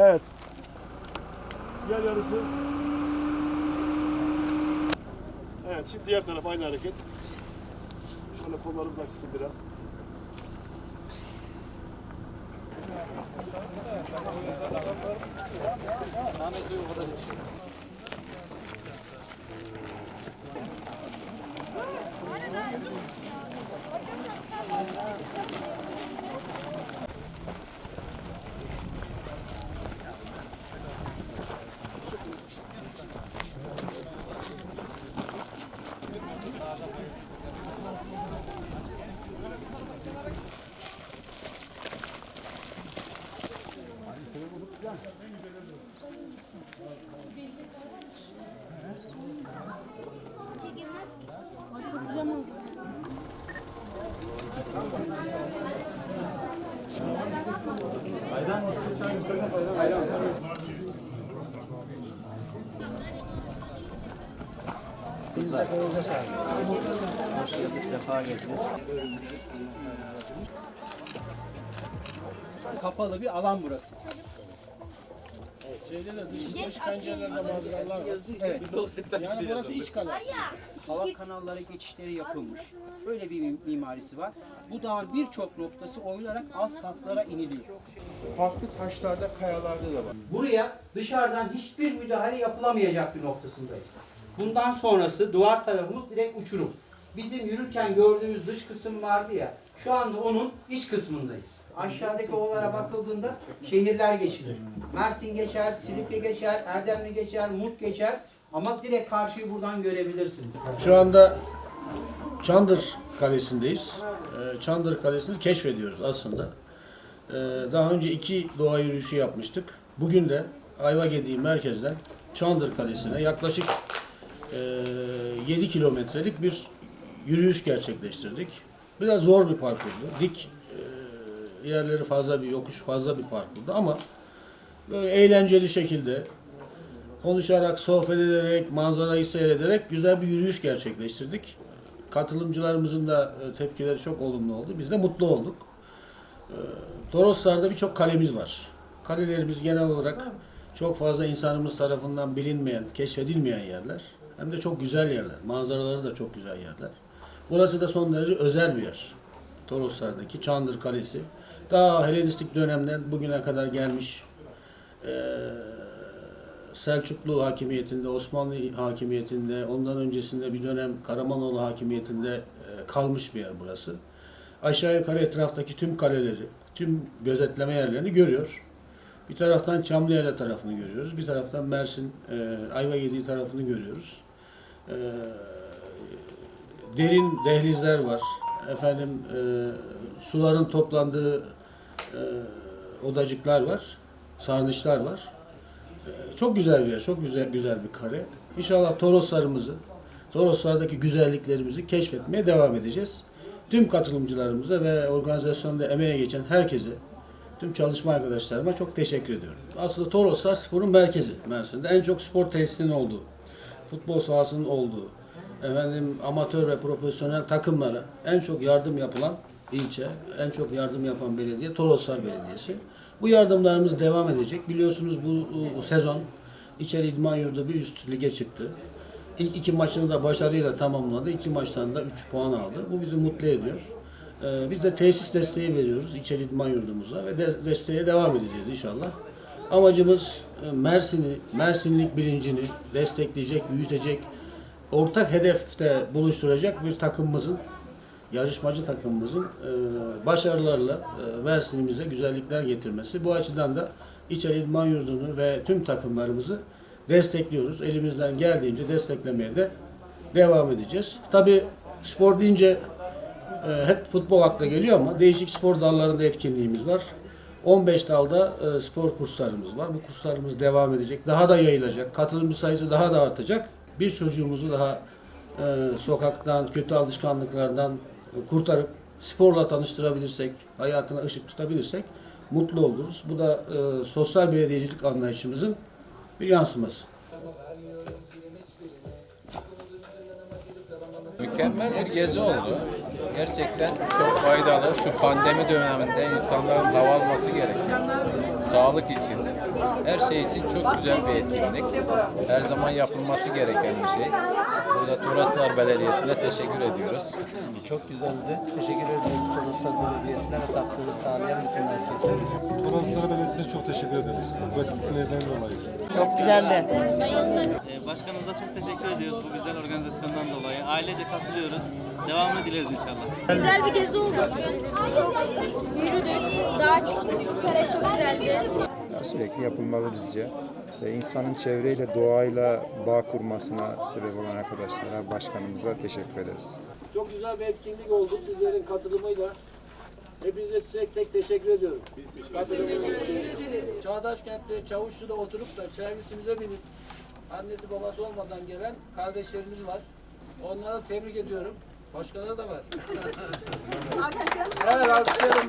Evet. Diğer yarısı. Evet şimdi diğer taraf aynı hareket. Şöyle kollarımız açılsın biraz. Çekilmez ki. Çok güzel manzara. Kapalı bir alan burası. Şeyde de dış, dış pencerelerde manzaralar var. Evet. Yani burası iç kale. Hava kanalları geçişleri yapılmış. Böyle bir mim- mimarisi var. Bu dağın birçok noktası oyularak alt katlara iniliyor. Farklı taşlarda, kayalarda da var. Buraya dışarıdan hiçbir müdahale yapılamayacak bir noktasındayız. Bundan sonrası duvar tarafımız direkt uçurum. Bizim yürürken gördüğümüz dış kısım vardı ya, şu anda onun iç kısmındayız. Aşağıdaki ovalara bakıldığında şehirler geçilir. Mersin geçer, Silifke geçer, Erdemli geçer, Mut geçer. Ama direkt karşıyı buradan görebilirsiniz. Şu anda Çandır Kalesi'ndeyiz. Ee, Çandır Kalesi'ni keşfediyoruz aslında. Ee, Daha önce iki doğa yürüyüşü yapmıştık. Bugün de Ayvagedi merkezden Çandır Kalesi'ne yaklaşık e, 7 kilometrelik bir yürüyüş gerçekleştirdik. Biraz zor bir parkurdu. Dik yerleri fazla bir yokuş fazla bir parkurdu ama böyle eğlenceli şekilde konuşarak, sohbet ederek, manzarayı seyrederek güzel bir yürüyüş gerçekleştirdik. Katılımcılarımızın da e, tepkileri çok olumlu oldu. Biz de mutlu olduk. E, Toroslar'da birçok kalemiz var. Kalelerimiz genel olarak çok fazla insanımız tarafından bilinmeyen, keşfedilmeyen yerler. Hem de çok güzel yerler. Manzaraları da çok güzel yerler. Burası da son derece özel bir yer. Toroslar'daki Çandır Kalesi. Daha Helenistik dönemden bugüne kadar gelmiş e, Selçuklu hakimiyetinde, Osmanlı hakimiyetinde, ondan öncesinde bir dönem Karamanoğlu hakimiyetinde e, kalmış bir yer burası. Aşağı yukarı etraftaki tüm kaleleri, tüm gözetleme yerlerini görüyor. Bir taraftan Çamlıyela tarafını görüyoruz, bir taraftan Mersin, e, Ayvagedi tarafını görüyoruz. E, derin dehlizler var. Efendim e, suların toplandığı e, odacıklar var, sarnıçlar var. Çok güzel bir yer, çok güzel güzel bir kare. İnşallah Toroslarımızı, Toroslardaki güzelliklerimizi keşfetmeye devam edeceğiz. Tüm katılımcılarımıza ve organizasyonda emeğe geçen herkese, tüm çalışma arkadaşlarıma çok teşekkür ediyorum. Aslında Toroslar sporun merkezi Mersin'de. En çok spor tesisinin olduğu, futbol sahasının olduğu, efendim amatör ve profesyonel takımlara en çok yardım yapılan ilçe, en çok yardım yapan belediye Toroslar Belediyesi. Bu yardımlarımız devam edecek. Biliyorsunuz bu, bu sezon İçeri İdman Yurdu bir üst lige çıktı. İlk iki maçını da başarıyla tamamladı. İki maçtan da 3 puan aldı. Bu bizi mutlu ediyor. Ee, biz de tesis desteği veriyoruz İçeri İdman Yurdumuza ve de, desteğe devam edeceğiz inşallah. Amacımız e, Mersin'i, Mersinlik bilincini destekleyecek, büyütecek, ortak hedefte buluşturacak bir takımımızın, yarışmacı takımımızın e, başarılarla e, Mersin'imize güzellikler getirmesi. Bu açıdan da İçeri İdman Yurdu'nu ve tüm takımlarımızı destekliyoruz. Elimizden geldiğince desteklemeye de devam edeceğiz. Tabii spor deyince e, hep futbol akla geliyor ama değişik spor dallarında etkinliğimiz var. 15 dalda e, spor kurslarımız var. Bu kurslarımız devam edecek. Daha da yayılacak. Katılımcı sayısı daha da artacak. Bir çocuğumuzu daha e, sokaktan, kötü alışkanlıklardan kurtarıp sporla tanıştırabilirsek, hayatına ışık tutabilirsek mutlu oluruz. Bu da e, sosyal belediyecilik anlayışımızın bir yansıması. Mükemmel bir gezi oldu. Gerçekten çok faydalı. Şu pandemi döneminde insanların hava alması gerekiyor. Sağlık için, her şey için çok güzel bir etkinlik. Her zaman yapılması gereken bir şey. Burada Toroslar Belediyesi'ne teşekkür ediyoruz. Çok güzeldi. Teşekkür ediyoruz Toroslar Belediyesi'ne ve katkılı sağlayan bütün herkese. Toroslar Belediyesi'ne çok teşekkür ederiz. Bu etkinliklerden dolayı. Çok güzeldi. Ee, Başkanımıza çok teşekkür ediyoruz bu güzel organizasyondan dolayı. Ailece katılıyoruz. Devamını dileriz inşallah. Güzel bir gezi oldu bugün. Çok yürüdük, dağa çıktık, yukarı çok güzeldi. Sürekli yapılmalı bizce. Ve insanın çevreyle, doğayla bağ kurmasına sebep olan arkadaşlara, başkanımıza teşekkür ederiz. Çok güzel bir etkinlik oldu sizlerin katılımıyla. Hepinize tek tek teşekkür ediyorum. Katılımınız için. Çağdaş kentte Çavuşlu'da oturup da servisimize binip annesi babası olmadan gelen kardeşlerimiz var. Onlara tebrik ediyorum. Başkaları da var. evet alkışlayalım.